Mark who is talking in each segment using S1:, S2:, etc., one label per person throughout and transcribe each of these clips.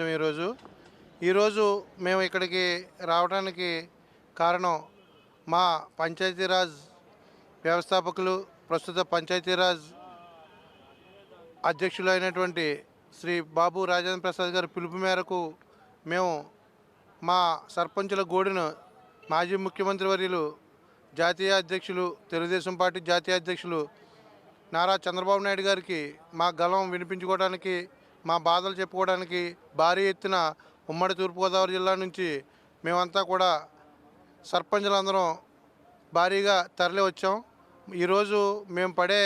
S1: వచ్చాం ఈరోజు. ఈరోజు మేము ఇక్కడికి రావడానికి కారణం మా పంచాయతీరాజ్ వ్యవస్థాపకులు ప్రస్తుత పంచాయతీరాజ్ అధ్యక్షులు అయినటువంటి శ్రీ బాబు రాజేంద్ర ప్రసాద్ గారి పిలుపు మేరకు మేము మా సర్పంచుల గోడును మాజీ ముఖ్యమంత్రి వర్యులు జాతీయ అధ్యక్షులు తెలుగుదేశం పార్టీ జాతీయ అధ్యక్షులు నారా చంద్రబాబు నాయుడు గారికి మా గలం వినిపించుకోవడానికి మా బాధలు చెప్పుకోవడానికి భారీ ఎత్తున ఉమ్మడి తూర్పుగోదావరి జిల్లా నుంచి మేమంతా కూడా సర్పంచులందరం భారీగా తరలి వచ్చాం. ఈరోజు మేము పడే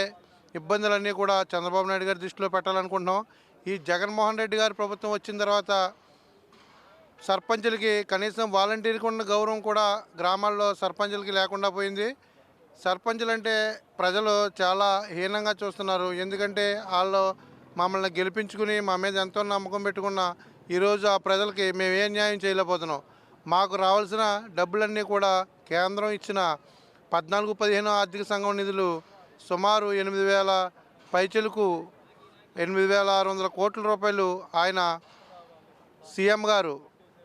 S1: ఇబ్బందులన్నీ కూడా చంద్రబాబు నాయుడు గారి దృష్టిలో పెట్టాలనుకుంటున్నాం. ఈ జగన్మోహన్ రెడ్డి గారి ప్రభుత్వం వచ్చిన తర్వాత సర్పంచులకి కనీసం వాలంటీర్కి ఉన్న గౌరవం కూడా గ్రామాల్లో సర్పంచులకి లేకుండా పోయింది. సర్పంచులు అంటే ప్రజలు చాలా హీనంగా చూస్తున్నారు. ఎందుకంటే వాళ్ళు మమ్మల్ని గెలిపించుకుని మా మీద ఎంతో నమ్మకం పెట్టుకున్న ఈరోజు ఆ ప్రజలకి మేము ఏ న్యాయం చేయలేకపోతున్నాం. మాకు రావాల్సిన డబ్బులన్నీ కూడా కేంద్రం ఇచ్చిన పద్నాలుగు పదిహేను ఆర్థిక సంఘం నిధులు సుమారు ఎనిమిది వేల పైచలకు ఎనిమిది వేల ఆరు వందల కోట్ల రూపాయలు ఆయన సీఎం గారు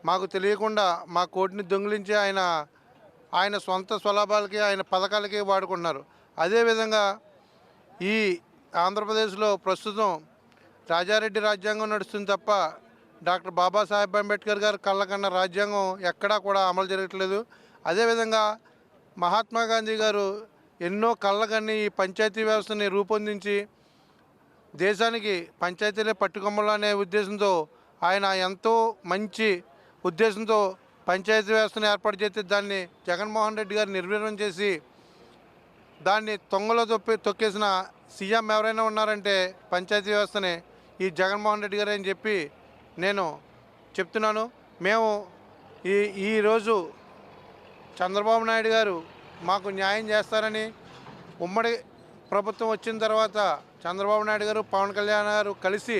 S1: మాకు తెలియకుండా మా కోటిని దొంగిలించి ఆయన ఆయన సొంత స్వలాభాలకి ఆయన పథకాలకి వాడుకుంటున్నారు. అదేవిధంగా ఈ ఆంధ్రప్రదేశ్లో ప్రస్తుతం రాజారెడ్డి రాజ్యాంగం నడుస్తుంది తప్ప డాక్టర్ బాబాసాహెబ్ అంబేద్కర్ గారు కళ్ళకన్న రాజ్యాంగం ఎక్కడా కూడా అమలు జరగట్లేదు. అదేవిధంగా మహాత్మా గాంధీ గారు ఎన్నో కళ్ళకన్ని ఈ పంచాయతీ వ్యవస్థని రూపొందించి దేశానికి పంచాయతీలే పట్టుకొమ్మలు అనే ఉద్దేశంతో ఆయన ఎంతో మంచి ఉద్దేశంతో పంచాయతీ వ్యవస్థను ఏర్పాటు చేస్తే దాన్ని జగన్మోహన్ రెడ్డి గారు నిర్వీర్యం చేసి దాన్ని తొంగలో తొప్పి తొక్కేసిన సీఎం ఎవరైనా ఉన్నారంటే పంచాయతీ వ్యవస్థని ఈ జగన్మోహన్ రెడ్డి గారు అని చెప్పి నేను చెప్తున్నాను. మేము ఈ ఈరోజు చంద్రబాబు నాయుడు గారు మాకు న్యాయం చేస్తారని ఉమ్మడి ప్రభుత్వం వచ్చిన తర్వాత చంద్రబాబు నాయుడు గారు పవన్ కళ్యాణ్ గారు కలిసి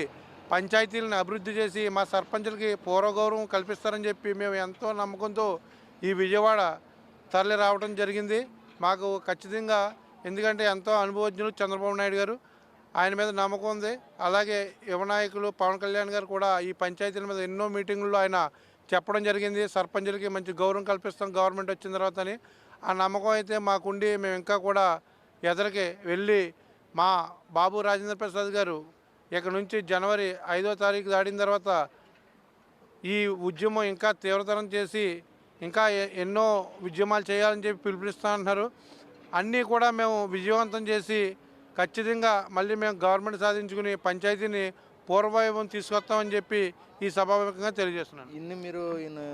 S1: పంచాయతీలను అభివృద్ధి చేసి మా సర్పంచులకి పూర్వగౌరవం కల్పిస్తారని చెప్పి మేము ఎంతో నమ్మకంతో ఈ విజయవాడ తరలి రావడం జరిగింది. మాకు ఖచ్చితంగా ఎందుకంటే ఎంతో అనుభవజ్ఞులు చంద్రబాబు నాయుడు గారు. ఆయన మీద నమ్మకం ఉంది. అలాగే యువ నాయకులు పవన్ కళ్యాణ్ గారు కూడా ఈ పంచాయతీల మీద ఎన్నో మీటింగుల్లో ఆయన చెప్పడం జరిగింది. సర్పంచులకి మంచి గౌరవం కల్పిస్తాం. గవర్నమెంట్ వచ్చిన తర్వాత అని ఆ నమ్మకం అయితే మాకుండి మేము ఇంకా కూడా ఎదరికి వెళ్ళి మా బాబు రాజేంద్ర ప్రసాద్ గారు ఇక్కడ నుంచి జనవరి ఐదో తారీఖు దాడిన తర్వాత ఈ ఉద్యమం ఇంకా తీవ్రతరం చేసి ఇంకా ఎన్నో ఉద్యమాలు చేయాలని చెప్పి పిలుపునిస్తా అంటున్నారు అన్నీ కూడా మేము విజయవంతం చేసి ఖచ్చితంగా మళ్ళీ మేము గవర్నమెంట్ సాధించుకుని పంచాయతీని పూర్వవైభవం తీసుకొస్తామని చెప్పి ఈ సభాముఖంగా తెలియజేస్తున్నాను.
S2: ఇన్ని మీరు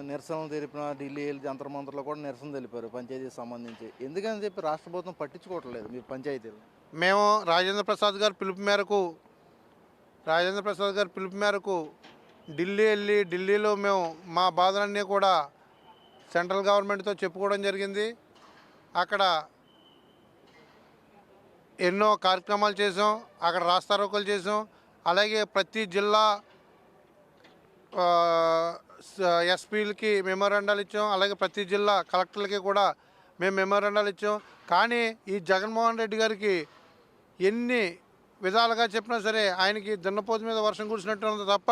S2: నిరసనలు తెలిపిన ఢిల్లీ వెళ్ళి జంతర్ మంత్రులు కూడా నిరసన తెలిపారు పంచాయతీకి సంబంధించి. ఎందుకని చెప్పి రాష్ట్ర ప్రభుత్వం పట్టించుకోవట్లేదు మీ పంచాయతీలు
S1: మేము రాజేంద్ర ప్రసాద్ గారి పిలుపు మేరకు రాజేంద్ర ప్రసాద్ గారి పిలుపు మేరకు ఢిల్లీ వెళ్ళి ఢిల్లీలో మేము మా బాధలన్నీ కూడా సెంట్రల్ గవర్నమెంట్తో చెప్పుకోవడం జరిగింది. అక్కడ ఎన్నో కార్యక్రమాలు చేసాం అక్కడ రాస్తారోకలు చేసాం అలాగే ప్రతి జిల్లా ఎస్పీలకి మెమోరాండాలు ఇచ్చాం అలాగే ప్రతి జిల్లా కలెక్టర్లకి కూడా మేము మెమోరాండాలు ఇచ్చాం. కానీ ఈ జగన్మోహన్ రెడ్డి గారికి ఎన్ని విధాలుగా చెప్పినా సరే ఆయనకి దున్నపోతు మీద వర్షం కురిసినట్టు ఉంది తప్ప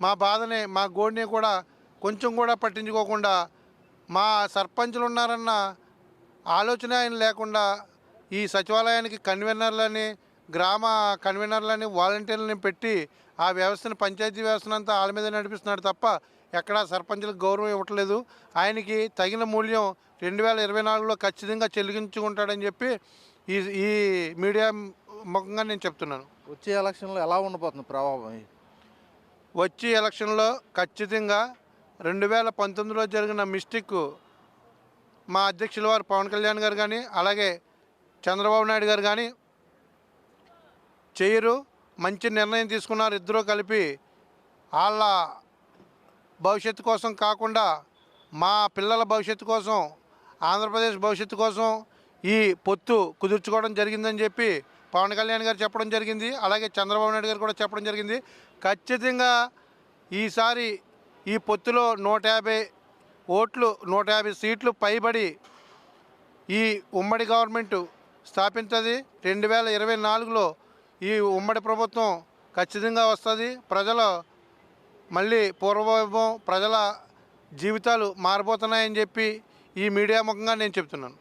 S1: మా బాధని మా గోడిని కూడా కొంచెం కూడా పట్టించుకోకుండా మా సర్పంచులు ఉన్నారన్న ఆలోచన ఆయన లేకుండా ఈ సచివాలయానికి కన్వీనర్లని గ్రామ కన్వీనర్లని వాలంటీర్లని పెట్టి ఆ వ్యవస్థను పంచాయతీ వ్యవస్థను అంతా వాళ్ళ మీద నడిపిస్తున్నాడు తప్ప ఎక్కడా సర్పంచులకు గౌరవం ఇవ్వట్లేదు. ఆయనకి తగిన మూల్యం రెండు వేల ఇరవై నాలుగులో ఖచ్చితంగా చెల్లించుకుంటాడని చెప్పి ఈ ఈ మీడియా ముఖంగా నేను చెప్తున్నాను.
S2: వచ్చే ఎలక్షన్లో ఎలా ఉండబోతుంది ప్రభావం
S1: వచ్చే ఎలక్షన్లో ఖచ్చితంగా రెండు వేల పంతొమ్మిదిలో జరిగిన మిస్టేక్ మా అధ్యక్షుల వారు పవన్ కళ్యాణ్ గారు కానీ అలాగే చంద్రబాబు నాయుడు గారు కానీ చేయరు మంచి నిర్ణయం తీసుకున్నారు. ఇద్దరూ కలిపి వాళ్ళ భవిష్యత్తు కోసం కాకుండా మా పిల్లల భవిష్యత్తు కోసం ఆంధ్రప్రదేశ్ భవిష్యత్తు కోసం ఈ పొత్తు కుదుర్చుకోవడం జరిగిందని చెప్పి పవన్ కళ్యాణ్ గారు చెప్పడం జరిగింది. అలాగే చంద్రబాబు నాయుడు గారు కూడా చెప్పడం జరిగింది. ఖచ్చితంగా ఈసారి ఈ పొత్తులో నూట యాభై ఓట్లు నూట యాభై సీట్లు పైబడి ఈ ఉమ్మడి గవర్నమెంట్ స్థాపించది. రెండు వేల ఇరవై నాలుగులో ఈ ఉమ్మడి ప్రభుత్వం ఖచ్చితంగా వస్తుంది. ప్రజలు మళ్ళీ పూర్వవైభవం ప్రజల జీవితాలు మారిపోతున్నాయని చెప్పి ఈ మీడియా ముఖంగా నేను చెప్తున్నాను.